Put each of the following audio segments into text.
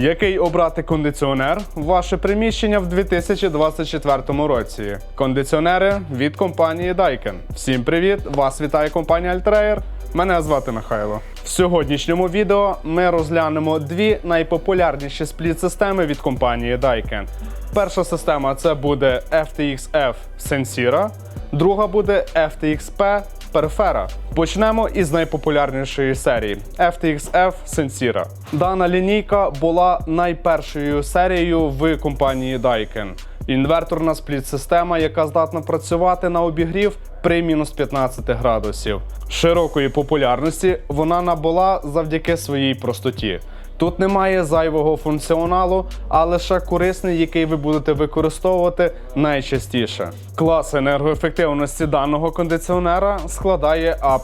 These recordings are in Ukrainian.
Який обрати кондиціонер ваше приміщення в 2024 році? Кондиціонери від компанії Daikin. Всім привіт! Вас вітає компанія Altrair. Мене звати Михайло. В сьогоднішньому відео ми розглянемо дві найпопулярніші спліт-системи від компанії Daikin. Перша система це буде FTX-F Sensira, друга буде FTX-P Perfera. Почнемо із найпопулярнішої серії FTX-F. Дана лінійка була найпершою серією в компанії Daikin. Інверторна спліт-система, яка здатна працювати на обігрів при мінус 15 градусів. Широкої популярності вона набула завдяки своїй простоті. Тут немає зайвого функціоналу, а лише корисний, який ви будете використовувати найчастіше. Клас енергоефективності даного кондиціонера складає А.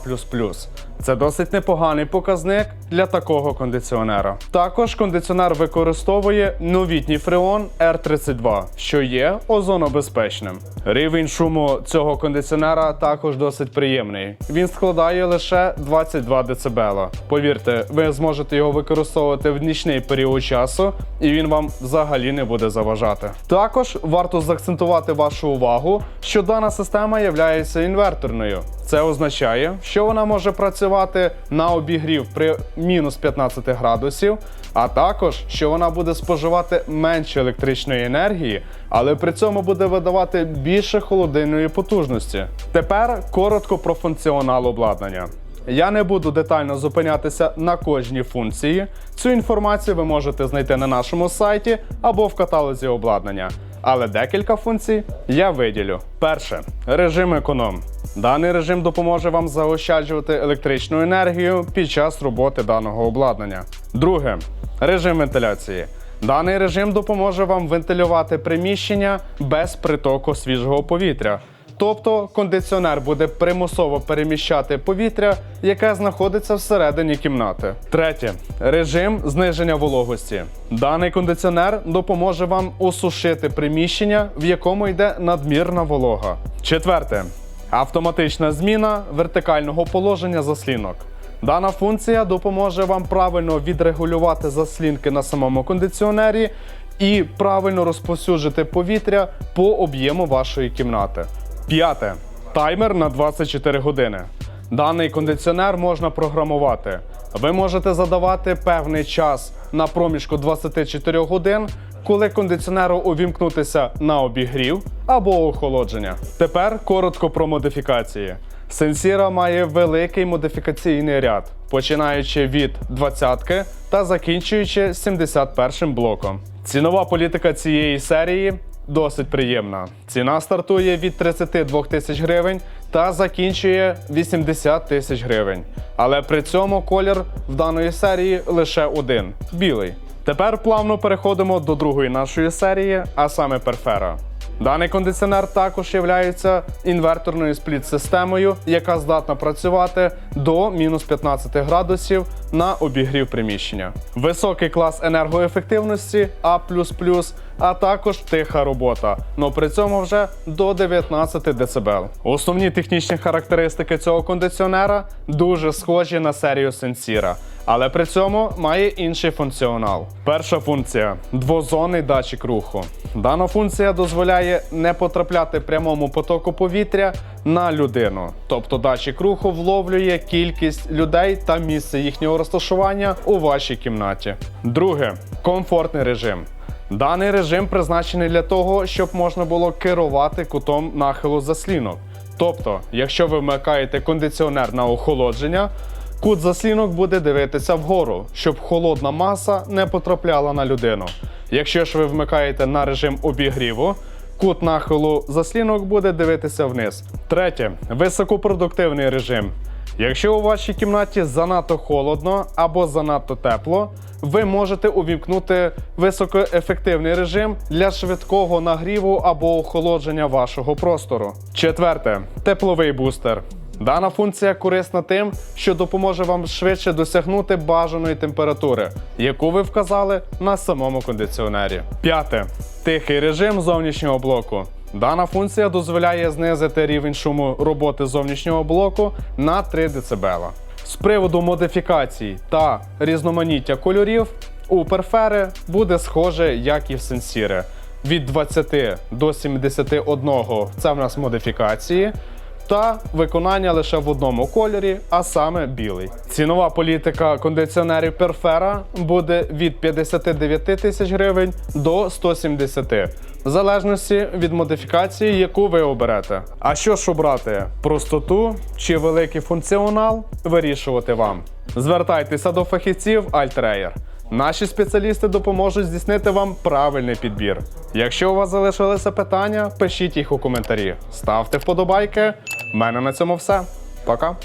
Це досить непоганий показник для такого кондиціонера. Також кондиціонер використовує новітній фреон R32, що є озонобезпечним. Рівень шуму цього кондиціонера також досить приємний. Він складає лише 22 дБ. Повірте, ви зможете його використовувати в нічний період часу, і він вам взагалі не буде заважати. Також варто заакцентувати вашу увагу, що дана система є інверторною. Це означає, що вона може працювати на обігрів при мінус 15 градусів, а також що вона буде споживати менше електричної енергії, але при цьому буде видавати більше холодильної потужності. Тепер коротко про функціонал обладнання. Я не буду детально зупинятися на кожній функції. Цю інформацію ви можете знайти на нашому сайті або в каталозі обладнання. Але декілька функцій я виділю. Перше режим економ. Даний режим допоможе вам заощаджувати електричну енергію під час роботи даного обладнання. Друге режим вентиляції. Даний режим допоможе вам вентилювати приміщення без притоку свіжого повітря. Тобто кондиціонер буде примусово переміщати повітря, яке знаходиться всередині кімнати. Третє режим зниження вологості. Даний кондиціонер допоможе вам осушити приміщення, в якому йде надмірна волога. Четверте автоматична зміна вертикального положення заслінок. Дана функція допоможе вам правильно відрегулювати заслінки на самому кондиціонері і правильно розповсюджити повітря по об'єму вашої кімнати. П'яте. Таймер на 24 години. Даний кондиціонер можна програмувати. Ви можете задавати певний час на проміжку 24 годин, коли кондиціонеру увімкнутися на обігрів або охолодження. Тепер коротко про модифікації. Сенсіра має великий модифікаційний ряд, починаючи від 20-ки та закінчуючи 71 блоком. Цінова політика цієї серії досить приємна. Ціна стартує від 32 тисяч гривень та закінчує 80 тисяч гривень. Але при цьому колір в даної серії лише один білий. Тепер плавно переходимо до другої нашої серії, а саме Перфера. Даний кондиціонер також є інверторною спліт-системою, яка здатна працювати до мінус 15 градусів на обігрів приміщення. Високий клас енергоефективності А, а також тиха робота, але при цьому вже до 19 дБ. Основні технічні характеристики цього кондиціонера дуже схожі на серію Sensira, але при цьому має інший функціонал. Перша функція двозонний датчик руху. Дана функція дозволяє не потрапляти прямому потоку повітря на людину, тобто датчик руху вловлює кількість людей та місце їхнього розташування у вашій кімнаті. Друге комфортний режим. Даний режим призначений для того, щоб можна було керувати кутом нахилу заслінок. Тобто, якщо ви вмикаєте кондиціонер на охолодження, кут заслінок буде дивитися вгору, щоб холодна маса не потрапляла на людину. Якщо ж ви вмикаєте на режим обігріву, кут нахилу заслінок буде дивитися вниз. Третє високопродуктивний режим. Якщо у вашій кімнаті занадто холодно або занадто тепло, ви можете увімкнути високоефективний режим для швидкого нагріву або охолодження вашого простору. Четверте тепловий бустер. Дана функція корисна тим, що допоможе вам швидше досягнути бажаної температури, яку ви вказали на самому кондиціонері. П'яте тихий режим зовнішнього блоку. Дана функція дозволяє знизити рівень шуму роботи зовнішнього блоку на 3 дБ. З приводу модифікацій та різноманіття кольорів у перфери буде схоже, як і в сенсіри. Від 20 до 71 це в нас модифікації. Та виконання лише в одному кольорі, а саме білий. Цінова політика кондиціонерів Perfera буде від 59 тисяч гривень до 170, в залежності від модифікації, яку ви оберете. А що ж обрати? Простоту чи великий функціонал? Вирішувати вам. Звертайтеся до фахівців Altreyer. Наші спеціалісти допоможуть здійснити вам правильний підбір. Якщо у вас залишилися питання, пишіть їх у коментарі. Ставте вподобайки. Мене на цьому все. Пока.